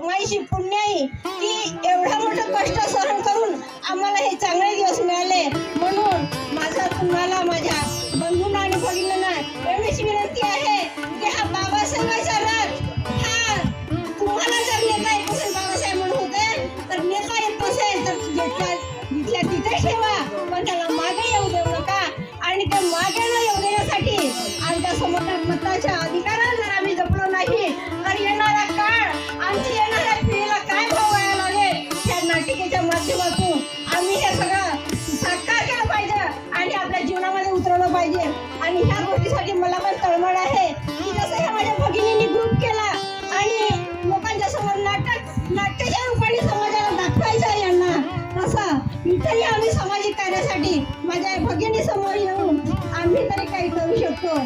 माईशी पुण्याई की एवढा मोठं कष्ट सहन करून आम्हाला हे चांगले दिवस मिळाले. म्हणून माझा तुम्हाला माझ्या बंधूंना आणि भगिनींना एवढीच विनंती आहे की हा बाबासाहेबांचा रथ हा तुम्हाला जर नेता येत असेल बाबासाहेब म्हणून होते तर नेता येत असेल तर घेतल्या तिथे ठेवा. पण त्याला उतरवलं पाहिजे. आणि ह्या गोष्टीसाठी मला पण तळमळ आहे की जसं ह्या माझ्या भगिनींनी ग्रुप केला आणि लोकांच्या समोर नाटक नाट्याच्या रूपाने समाजाला दाखवायचं आहे यांना. तसं इथंही आम्ही सामाजिक कार्यासाठी माझ्या भगिनी समोर येऊन आम्ही तरी काही करू शकतो.